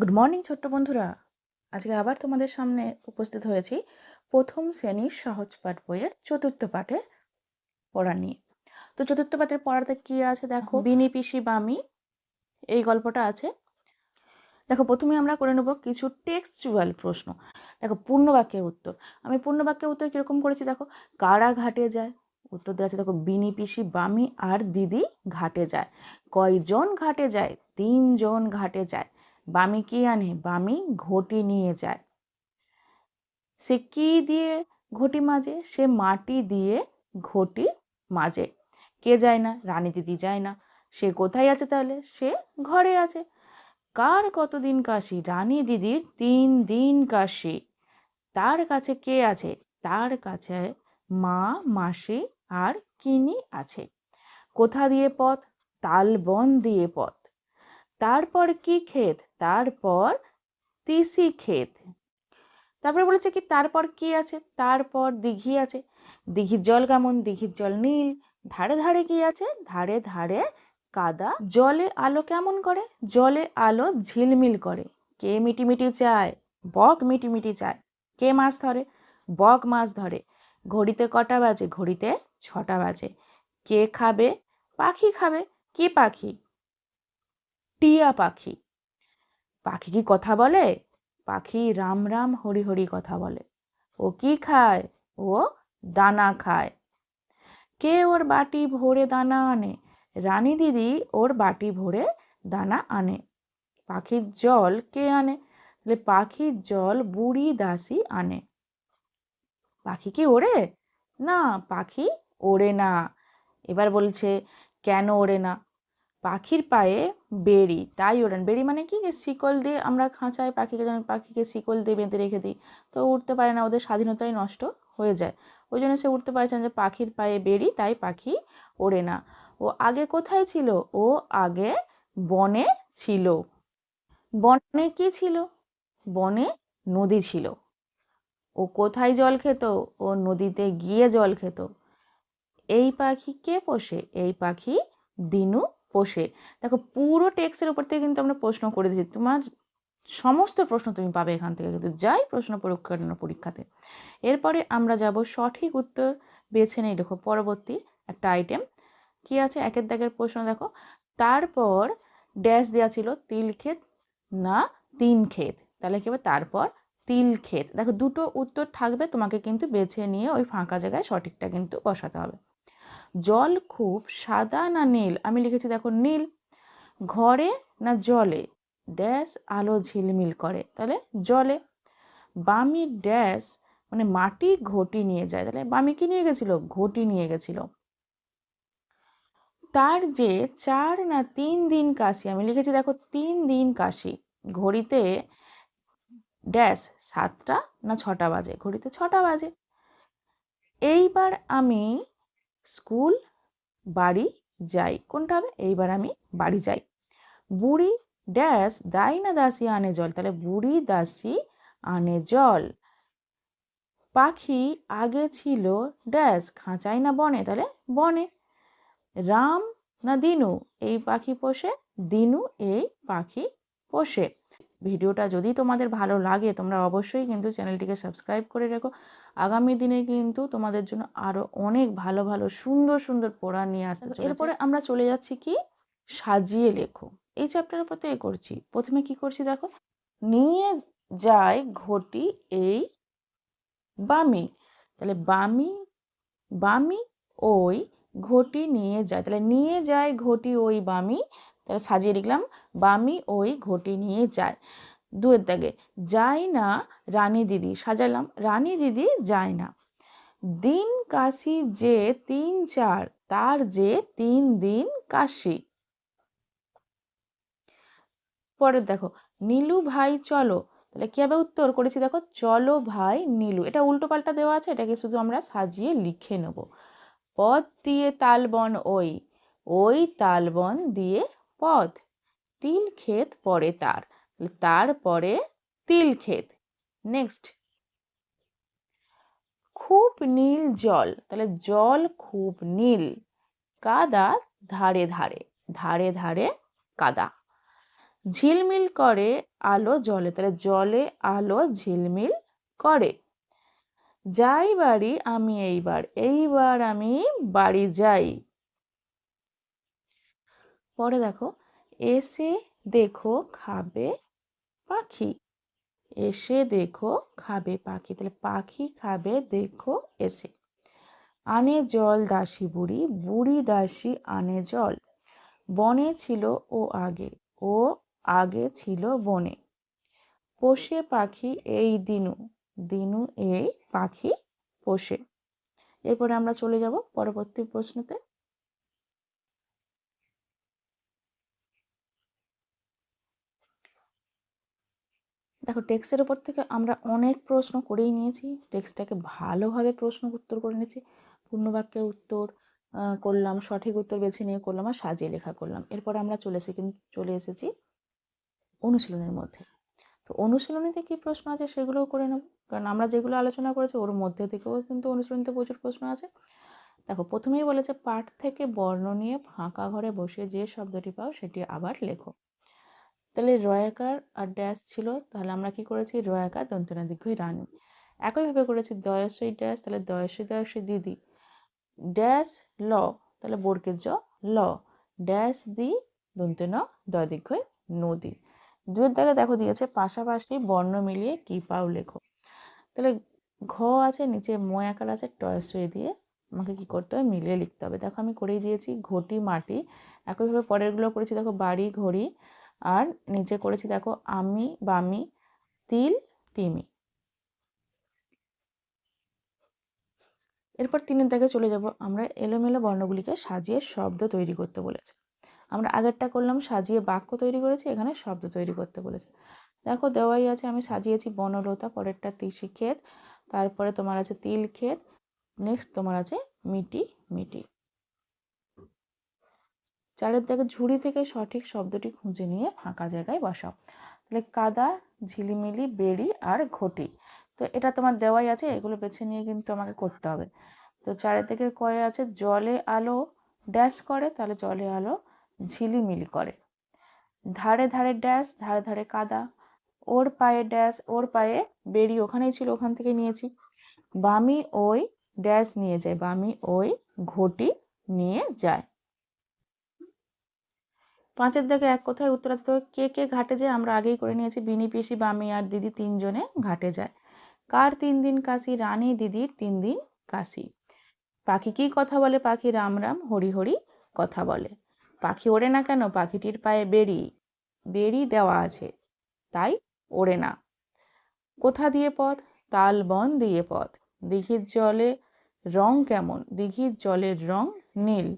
Good morning ছোট্ট বন্ধুরা। আজকে আবার তোমাদের সামনে উপস্থিত হয়েছি প্রথম শ্রেণির সহজ পাঠ বইয়ের চতুর্থ পাঠে পড়া নিয়ে। তো চতুর্থ পাঠের পড়াতে কি আছে দেখো? বিনি পিসি বামি। এই গল্পটা আছে। দেখো প্রথমে আমরা করে নেব কিছু টেক্সচুয়াল প্রশ্ন। দেখো পূর্ণ বাক্যের উত্তর। আমি পূর্ণ বাক্যের উত্তর কীরকম করেছি দেখো? কারা ঘাটে যায়? উত্তর দেওয়া আছে দেখো বিনি পিসি বামি আর দিদি ঘাটে যায়। কয়জন ঘাটে যায়? তিনজন ঘাটে যায়। বামি কি আনে? বামি ঘটি নিয়ে যায়। সে কি দিয়ে ঘটি মাজে? সে মাটি দিয়ে ঘটি মাজে। কে যায় না? রানী দিদি যায় না। সে কোথায় আছে তাহলে? সে ঘরে আছে। কার কতদিন কাশি? রানী দিদির তিন দিন কাশি। তার কাছে কে আছে? তার কাছে মা, মাসি আর কিনি আছে। কোথা দিয়ে পথ? তালবন দিয়ে পথ। তারপর কি ক্ষেত? তারপর তিসি ক্ষেত। তারপরে বলেছে কি, তারপর কি আছে? তারপর দিঘি আছে। দিঘির জল কেমন? দিঘির জল নীল। ধারে ধারে কি আছে? ধারে ধারে কাদা। জলে আলো কেমন করে? জলে আলো ঝিলমিল করে। কে মিটিমিটি চায়? বক মিটিমিটি চায়। কে মাছ ধরে? বক মাছ ধরে। ঘড়িতে কটা বাজে? ঘড়িতে ছটা বাজে। কে খাবে? পাখি খাবে। কি পাখি? টিয়া পাখি। পাখি কি কথা বলে? পাখি রাম রাম হরি হরি কথা বলে। ও কি খায়? ও দানা খায়। কে ওর বাটি ভরে দানা আনে? রানী দিদি ওর বাটি ভরে দানা আনে। পাখির জল কে আনে? তাহলে পাখির জল বুড়ি দাসী আনে। পাখি কি ওড়ে? না, পাখি ওড়ে না। এবার বলছে, কেন ওড়ে না? পাখির পায়ে বেড়ি, তাই ওড়ান। বেড়ি মানে কি? শিকল দিয়ে আমরা খাঁচায় পাখিকে যেমন পাখিকে শিকল দিয়ে বেঁধে রেখে দিই, তো উঠতে পারে না, ওদের স্বাধীনতাই নষ্ট হয়ে যায়। ওই জন্য সে উঠতে পারছে না যে পাখির পায়ে বেড়ি, তাই পাখি ওড়ে না। ও আগে কোথায় ছিল? ও আগে বনে ছিল। বনে কি ছিল? বনে নদী ছিল। ও কোথায় জল খেত? ও নদীতে গিয়ে জল খেত। এই পাখি কে পোষে? এই পাখি দিনু পোষে। দেখো, পুরো টেক্সের উপর থেকে কিন্তু আমরা প্রশ্ন করে দিচ্ছি তোমার সমস্ত প্রশ্ন তুমি পাবে এখান থেকে, কিন্তু যাই প্রশ্ন পরীক্ষা পরীক্ষাতে। এরপরে আমরা যাব সঠিক উত্তর, বেছে নেই, দেখো, পরবর্তী একটা আইটেম কি আছে? একের দাগের প্রশ্ন, দেখো। তারপর ড্যাশ দেওয়া ছিল তিল ক্ষেত না তিন ক্ষেত। তাহলে কি হবে? তারপর তিল ক্ষেত। দেখো, দুটো উত্তর থাকবে, তোমাকে কিন্তু বেছে নিয়ে ওই ফাঁকা জায়গায় সঠিকটা কিন্তু বসাতে হবে। জল খুব সাদা না নীল? আমি লিখেছি, দেখো, নীল। ঘরে না জলে? ড্যাশ আলো ঝিলমিল করে। তাহলে জলে। বামি ড্যাশ মানে মাটি ঘটি নিয়ে যায়। তাহলে বামি কি নিয়ে গেছিল? ঘটি নিয়ে গেছিল। তার যে চার না তিন দিন কাশি, আমি লিখেছি, দেখো, তিন দিন কাশি। ঘড়িতে ড্যাশ সাতটা না ছটা বাজে? ঘড়িতে ছটা বাজে। এইবার আমি স্কুল, বাড়ি, যাই। কোনটা হবে? এইবার আমি বাড়ি যাই। বুড়ি ড্যাশ দাই না দাসী আনে জল? তাহলে বুড়ি দাসী আনে জল। পাখি আগে ছিল ড্যাশ খাঁচাই না বনে? তাহলে বনে। রাম না দিনু? এই পাখি পোষে। দিনু এই পাখি পোষে। ভিডিওটা যদি তোমাদের ভালো লাগে তোমরা অবশ্যই কিন্তু চ্যানেলটিকে সাবস্ক্রাইব করে রেখো। আগামী দিনে কিন্তু তোমাদের জন্য আরও অনেক ভালো ভালো সুন্দর সুন্দর পড়া নিয়ে আসতে এরপরে আমরা চলে যাচ্ছি কি? সাজিয়ে লেখো। এই চ্যাপ্টারের উপর থেকে করছি। প্রথমে কি করছি দেখো? নিয়ে যায় ঘটি এই বামি। তাহলে বামি বামি ওই ঘটি নিয়ে যায়। তাহলে নিয়ে যায় ঘটি ওই বামি তাহলে সাজিয়ে লিখলাম, বামি ওই ঘটি নিয়ে যায়। দুয়ের দাগে, যায় না রানী দিদি। সাজালাম, রানী দিদি যায় না। দিন কাশি যে তিন চার, তার যে তিন দিন কাশি। পরের দেখো, নীলু ভাই চলো। তাহলে কি হবে উত্তর? করেছি দেখো, চলো ভাই নীলু। এটা উল্টো পাল্টা দেওয়া আছে, এটাকে শুধু আমরা সাজিয়ে লিখে নেব। পথ দিয়ে তালবন ওই ওই তালবন দিয়ে পথ তিল ক্ষেত পরে তার তারপরে তিল ক্ষেত। নেক্সট খুব নীল জল, তাহলে জল খুব নীল। কাদা ধারে ধারে ধারে ধারে কাদা। ঝিলমিল করে আলো জলে, তাহলে জলে আলো ঝিলমিল করে। যাই বাড়ি আমি এইবার এইবার আমি বাড়ি যাই। পরে দেখো, এসে দেখো খাবে পাখি। এসে দেখো খাবে পাখি। তাহলে পাখি খাবে, দেখো এসে। আনে জল দাসী বুড়ি বুড়ি দাসী আনে জল। বনে ছিল ও আগে ও আগে ছিল বনে। পোষে পাখি এই দিনু দিনু এই পাখি পোষে। এরপরে আমরা চলে যাব পরবর্তী প্রশ্নতে। দেখো টেক্সটের উপর থেকে আমরা অনেক প্রশ্ন করেই নিয়েছি। টেক্সটটাকে ভালোভাবে প্রশ্ন উত্তর করে নিয়েছি। পূর্ণবাক্যের উত্তর করলাম, সঠিক উত্তর বেছে নিয়ে করলাম আর সাজিয়ে লেখা করলাম। এরপর আমরা চলে এসে কিন্তু চলে এসেছি অনুশীলনের মধ্যে। তো অনুশীলনীতে কী প্রশ্ন আছে সেগুলোও করে নেব। কারণ আমরা যেগুলো আলোচনা করেছি ওর মধ্যে থেকেও কিন্তু অনুশীলনীতে প্রচুর প্রশ্ন আছে। দেখো, প্রথমেই বলেছে পাঠ থেকে বর্ণ নিয়ে ফাঁকা ঘরে বসে যে শব্দটি পাও সেটি আবার লেখো। তাহলে রয়াকার আর ড্যাশ ছিল, তাহলে আমরা কি করেছি? রয়াকার দন্তনা দীর্ঘই রানী। একইভাবে করেছি দয়সই ড্যাশ তাহলে দয়সই দয়সই দিদি। ড্যাশ ল, তাহলে বোরকের জ, ল। ড্যাশ দি দন্ত ন দয় দীর্ঘই নদী। দুয়ের দাগে দেখো দিয়েছে, পাশাপাশি বর্ণ মিলিয়ে কি পাও লেখো তাহলে ঘ আছে, নিচে ম আকার আছে, টয়সই দিয়ে আমাকে কি করতে হবে মিলিয়ে লিখতে হবে। দেখো আমি করেই দিয়েছি, ঘটি মাটি। একইভাবে পরেরগুলো করেছি, দেখো বাড়ি, ঘড়ি। আর নিচে করেছি দেখো আমি, বামি, তিল, তিমি। এরপর তিনের দাগে চলে যাব। আমরা এলোমেলো বর্ণগুলিকে সাজিয়ে শব্দ তৈরি করতে বলেছে। আমরা আগেরটা করলাম, সাজিয়ে বাক্য তৈরি করেছি, এখানে শব্দ তৈরি করতে বলেছে। দেখো দেওয়াই আছে, আমি সাজিয়েছি বনলতা, পরেরটা তিসি ক্ষেত, তারপরে তোমার আছে তিল ক্ষেত নেক্সট তোমার আছে মিটি মিটি। চারের দাগে ঝুড়ি থেকে সঠিক শব্দটি খুঁজে নিয়ে ফাঁকা জায়গায় বসাও। তাহলে কাদা, ঝিলিমিলি, বেড়ি আর ঘটি। তো এটা তোমার দেওয়াই আছে, এগুলো বেছে নিয়ে কিন্তু আমাকে করতে হবে। তো চারের দিকে কয়ে আছে, জলে আলো ড্যাশ করে, তাহলে জলে আলো ঝিলিমিলি করে। ধারে ধারে ড্যাশ ধারে ধারে কাদা, ওর পায়ে ড্যাশ ওর পায়ে বেড়ি, ওখানেই ছিল, ওখান থেকে নিয়েছি। বামি ওই ড্যাশ নিয়ে যায়, বামি ওই ঘটি নিয়ে যায়। পাঁচের দিকে এক কথায় উত্তর আসতে হবে কে কে ঘাটে যায় আমরা আগেই করে নিয়েছি। বিনি, পিসি, বামি আর দিদি তিনজনে ঘাটে যায়। কার তিন দিন কাশি? রানী, দিদির তিন দিন কাশি। পাখি কি কথা বলে? পাখি রাম রাম, হরি হরি কথা বলে। পাখি ওড়ে না কেন? পাখিটির পায়ে বেড়ি বেড়ি দেওয়া আছে, তাই ওড়ে না। কোথা দিয়ে পথ? তাল বন দিয়ে পথ। দিঘির জলে রং কেমন? দিঘির জলের রং নীল।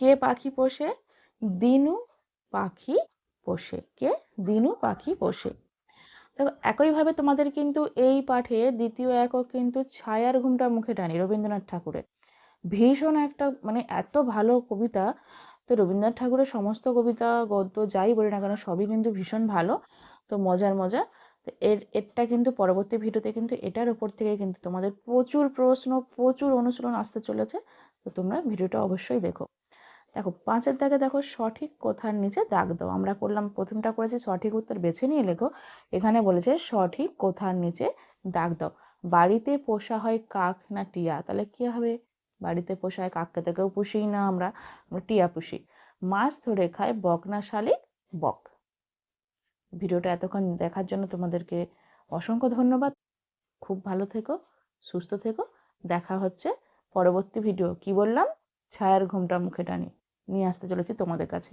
কে পাখি পোষে? দিনু পাখি পোষে। কে? দিনু পাখি পোষে। দেখো একইভাবে তোমাদের কিন্তু এই পাঠে দ্বিতীয় একক কিন্তু ছায়ার ঘুমটা মুখে টানি রবীন্দ্রনাথ ঠাকুরের। ভীষণ একটা মানে এত ভালো কবিতা। তো রবীন্দ্রনাথ ঠাকুরের সমস্ত কবিতা, গদ্য যাই বলি না কেন, সবই কিন্তু ভীষণ ভালো। তো মজার মজা। তো এর, এরটা কিন্তু পরবর্তী ভিডিওতে কিন্তু এটার উপর থেকে কিন্তু তোমাদের প্রচুর প্রশ্ন, প্রচুর অনুশীলন আসতে চলেছে। তো তোমরা ভিডিওটা অবশ্যই দেখো। দেখো, পাঁচের দাগে দেখো সঠিক কোথার নিচে দাগ দাও। আমরা করলাম, প্রথমটা করেছি সঠিক উত্তর বেছে নিয়ে লেখো। এখানে বলেছে সঠিক কোথার নিচে দাগ দাও। বাড়িতে পোষা হয় কাক না টিয়া? তাহলে কী হবে? বাড়িতে পোষা হয় কাককে তো কেউ পুষি না আমরা আমরা টিয়া পুষি। মাছ ধরে খায় বক না শালিক বক। ভিডিওটা এতক্ষণ দেখার জন্য তোমাদেরকে অসংখ্য ধন্যবাদ। খুব ভালো থেকো, সুস্থ থেকো। দেখা হচ্ছে পরবর্তী ভিডিও। কি বললাম? ছায়ার ঘুমটা মুখে টানি। নিয়ে আসতে চলেছি তোমাদের কাছে।